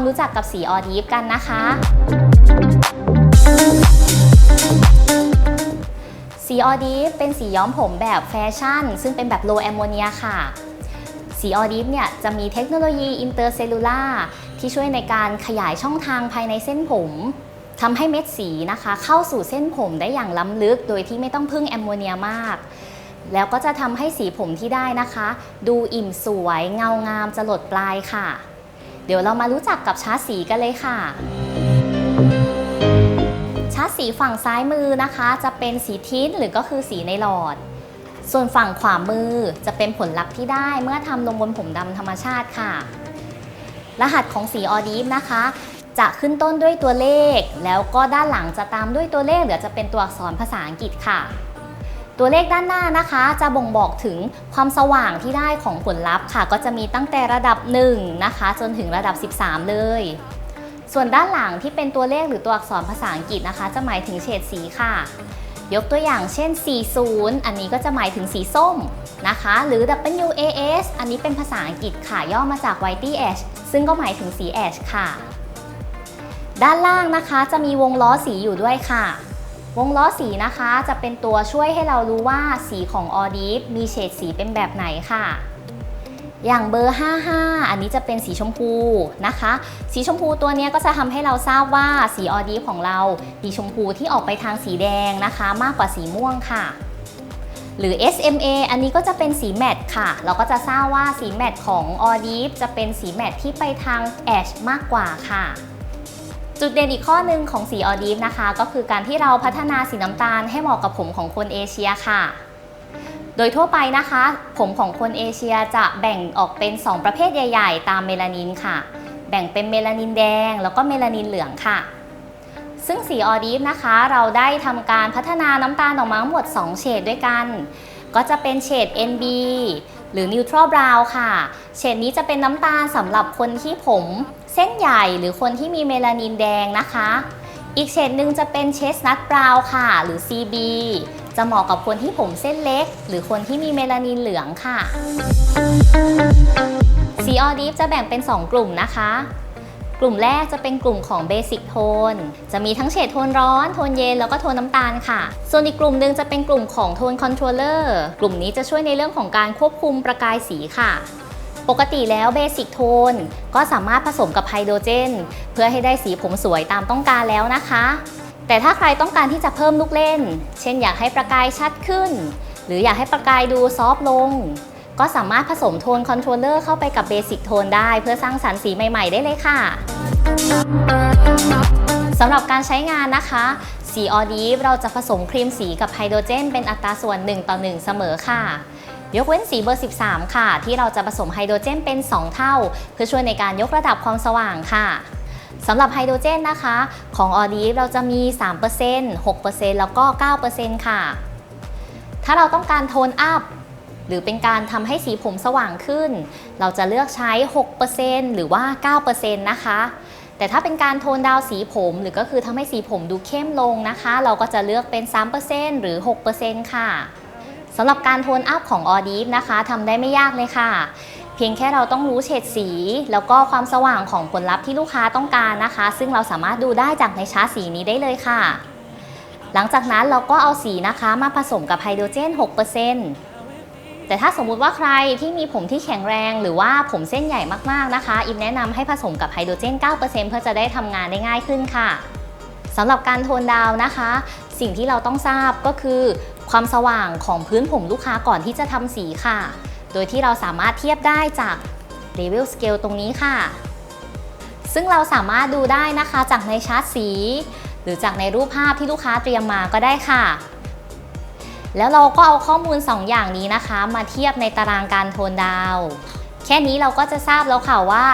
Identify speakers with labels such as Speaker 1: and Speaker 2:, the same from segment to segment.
Speaker 1: ความรู้จักกับสีออดีฟกันนะคะ สีออดีฟเป็นสีย้อมผมแบบแฟชั่น ซึ่งเป็นแบบโลแอมโมเนียค่ะสีออดีฟเนี่ยจะมีเทคโนโลยีอินเตอร์เซลูล่าที่ช่วยในการขยายช่องทางภายในเส้นผมทำให้เม็ดสีนะคะ เข้าสู่เส้นผมได้อย่างล้ำลึก โดยที่ไม่ต้องพึ่งแอมโมเนียมาก แล้วก็จะทำให้สีผมที่ได้นะคะ ดูอิ่มสวยเงางามจรดปลายค่ะ เดี๋ยวเรามารู้จักกับชาร์ตสีกันเลยค่ะ ชาร์ตสีฝั่งซ้ายมือนะคะ จะเป็นสีทินหรือก็คือสีในหลอด ส่วนฝั่งขวามือจะเป็นผลลัพธ์ที่ได้เมื่อทำลงบนผมดำธรรมชาติค่ะ รหัสของสีออดีฟนะคะ จะขึ้นต้นด้วยตัวเลข แล้วก็ด้านหลังจะตามด้วยตัวเลขหรือจะเป็นตัวอักษรภาษาอังกฤษค่ะ ตัวเลขด้านหน้านะคะ จะบ่งบอกถึงความสว่างที่ได้ของผลลัพธ์ค่ะ ก็จะมีตั้งแต่ระดับ1นะคะจนถึงระดับ 13 เลย ส่วนด้านหลังที่เป็นตัวเลขหรือตัวอักษรภาษาอังกฤษนะคะ จะหมายถึงเฉดสีค่ะ ยกตัวอย่างเช่น 40 อันนี้ก็จะหมายถึงสีส้มนะคะ หรือ WAS อันนี้เป็นภาษาอังกฤษค่ะ ย่อมาจาก Whitey Ash ซึ่งก็หมายถึงสี Ash ค่ะ ด้านล่างนะคะจะมีวงล้อสีอยู่ด้วยค่ะ วงล้อสีนะคะจะเป็นตัวช่วยให้เรารู้ว่าสีของออดีฟมีเฉดสีเป็นแบบไหนค่ะ อย่างเบอร์ 55 อันนี้จะเป็นสีชมพูนะคะ สีชมพูตัวนี้ก็จะทำให้เราทราบว่าสีออดีฟของเรา มีชมพูที่ออกไปทางสีแดงนะคะ มากกว่าสีม่วงค่ะ หรือ SMA อันนี้ก็จะเป็นสีแมตต์ค่ะ เราก็จะทราบว่าสีแมตต์ของออดีฟจะเป็นสีแมตต์ที่ไปทางแอชมากกว่าค่ะ จุดเด่นอีกข้อหนึ่งของสีออดีฟนะคะ ก็คือการที่เราพัฒนาสีน้ำตาลให้เหมาะกับผมของคนเอเชียค่ะ โดยทั่วไปนะคะ ผมของคนเอเชียจะแบ่งออกเป็น 2 ประเภทใหญ่ ๆ ตามเมลานินค่ะ แบ่งเป็นเมลานินแดง แล้วก็เมลานินเหลืองค่ะ ซึ่งสีออดีฟนะคะ เราได้ทำการพัฒนาน้ำตาลออกมาทั้งหมด 2 เฉดด้วยกัน ก็จะเป็นเฉด NB หรือ Neutral Brown ค่ะ เฉดนี้จะเป็นน้ำตาลสำหรับคนที่ผม ส้นใหญ่หรือคนที่มีเมลานินแดงนะคะ อีกเฉดหนึ่งจะเป็นเชสนัทบราว์ค่ะ หรือ CB จะเหมาะกับคนที่ผมเส้นเล็ก หรือคนที่มีเมลานินเหลืองค่ะสีออดีฟจะแบ่งเป็น 2 กลุ่มนะคะ กลุ่มแรกจะเป็นกลุ่มของเบสิกโทน จะมีทั้งเฉดโทนร้อน โทนเย็น แล้วก็โทนน้ำตาลค่ะ ส่วนอีกกลุ่มหนึ่งจะเป็นกลุ่มของโทนคอนโทรลเลอร์ กลุ่มนี้จะช่วยในเรื่องของการควบคุมประกายสีค่ะ ปกติแล้วเบสิกโทนก็สามารถผสมกับไฮโดรเจน เพื่อให้ได้สีผมสวยตามต้องการแล้วนะคะ แต่ถ้าใครต้องการที่จะเพิ่มลูกเล่น เช่นอยากให้ประกายชัดขึ้น หรืออยากให้ประกายดูซอฟต์ลง ก็สามารถผสมโทนคอนโทรลเลอร์เข้าไปกับเบสิกโทนได้เพื่อสร้างสรรค์สีใหม่ ๆ ได้เลยค่ะสำหรับการใช้งานนะคะสีออดีฟเราจะผสมครีมสีกับไฮโดรเจน เป็นอัตราส่วน 1 ต่อ 1 เสมอค่ะ ยกเว้นสีเบอร์ 13 ค่ะ ที่เราจะผสมไฮโดรเจนเป็น 2 เท่า เพื่อช่วยในการยกระดับความสว่างค่ะสำหรับไฮโดรเจนนะคะ ของออดีฟเราจะมี 3% 6%แล้วก็ 9%ค่ะ ถ้าเราต้องการโทนอัพหรือเป็นการทำให้สีผมสว่างขึ้น เราจะเลือกใช้ 6%หรือว่า 9%นะคะ แต่ถ้าเป็นการโทนดาวสีผมหรือก็คือทำให้สีผมดูเข้มลงนะคะ เราก็จะเลือกเป็น 3%หรือ 6%ค่ะ สำหรับการโทนอัพของออดีฟนะคะทำได้ไม่ยากเลยค่ะ เพียงแค่เราต้องรู้เฉดสี แล้วก็ความสว่างของผลลัพธ์ที่ลูกค้าต้องการนะคะ ซึ่งเราสามารถดูได้จากในชาร์ตสีนี้ได้เลยค่ะ หลังจากนั้นเราก็เอาสีนะคะมาผสมกับไฮโดรเจน 6%แต่ถ้าสมมุติว่าใครที่มีผมที่แข็งแรงหรือว่าผมเส้นใหญ่มากๆนะคะ อิมแนะนำให้ผสมกับไฮโดรเจน 9%เพื่อจะได้ทำงานได้ง่ายขึ้นค่ะสำหรับการโทนดาวนะคะ สิ่งที่เราต้องทราบก็คือ ความสว่างของพื้นผมลูกค้าก่อนที่จะทำสีค่ะ โดยที่เราสามารถเทียบได้จาก Level Scale ตรงนี้ค่ะ ซึ่งเราสามารถดูได้นะคะจากในชาร์ตสี หรือจากในรูปภาพที่ลูกค้าเตรียมมาก็ได้ค่ะ แล้วเราก็เอาข้อมูล 2 อย่างนี้นะคะ มาเทียบในตารางการโทนดาว แค่นี้เราก็จะทราบแล้วค่ะว่า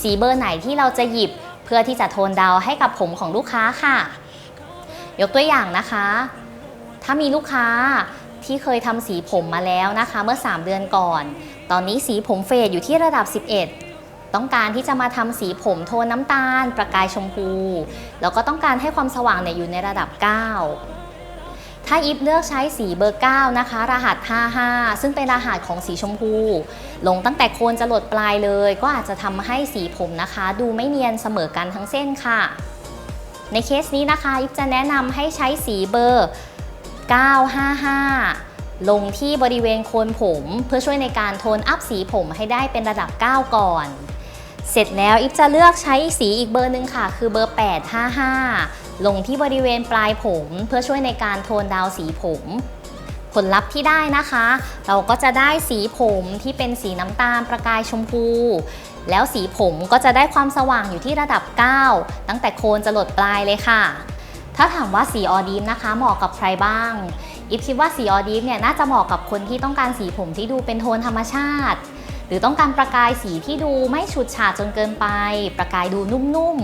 Speaker 1: สีเบอร์ไหนที่เราจะหยิบ เพื่อที่จะโทนดาวให้กับผมของลูกค้าค่ะ ยกตัวอย่างนะคะ ถ้ามีลูกค้าที่เคยทำสีผมมาแล้วนะคะ เมื่อ 3 เดือนก่อน ตอนนี้สีผมเฟดอยู่ที่ระดับ 11 ต้องการที่จะมาทำสีผมโทนน้ำตาล ประกายชมพู แล้วก็ต้องการให้ความสว่างเนี่ยอยู่ในระดับ 9ถ้าอีฟเลือกใช้สีเบอร์ 9 นะคะ รหัส 55 ซึ่งเป็นรหัสของสีชมพู ลงตั้งแต่โคนจะหลดปลายเลย ก็อาจจะทำให้สีผมนะคะ ดูไม่เนียนเสมอกันทั้งเส้นค่ะ ในเคสนี้นะคะอีฟจะแนะนำให้ใช้สีเบอร์ 955 ลงที่บริเวณโคนผม เพื่อช่วยในการโทนอัพสีผมให้ได้เป็นระดับ 9 ก่อน เสร็จแล้วอิฟจะเลือกใช้สีอีกเบอร์หนึ่งค่ะ คือเบอร์ 855 ลงที่บริเวณปลายผม เพื่อช่วยในการโทนดาวสีผม ผลลัพธ์ที่ได้นะคะ เราก็จะได้สีผมที่เป็นสีน้ำตาลประกายชมพูแล้วสีผมก็จะได้ความสว่างอยู่ที่ระดับ 9 ตั้งแต่โคนจะหลดปลายเลยค่ะ ถ้าถามว่าสีออดีฟนะคะเหมาะกับใครบ้าง อิฟคิดว่าสีออดีฟเนี่ยน่าจะเหมาะกับคนที่ต้องการสีผมที่ดูเป็นโทนธรรมชาติ หรือต้องการประกายสีที่ดูไม่ฉูดฉาดจนเกินไป ประกายดูนุ่ม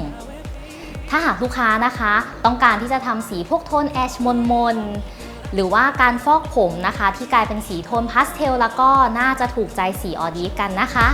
Speaker 1: ๆ ถ้าหากลูกค้านะคะ ต้องการที่จะทำสีพวกโทนแอชมนๆหรือว่าการฟอกผมนะคะ ที่กลายเป็นสีโทนพาสเทลแล้วก็น่าจะถูกใจสีออดีฟกันนะคะ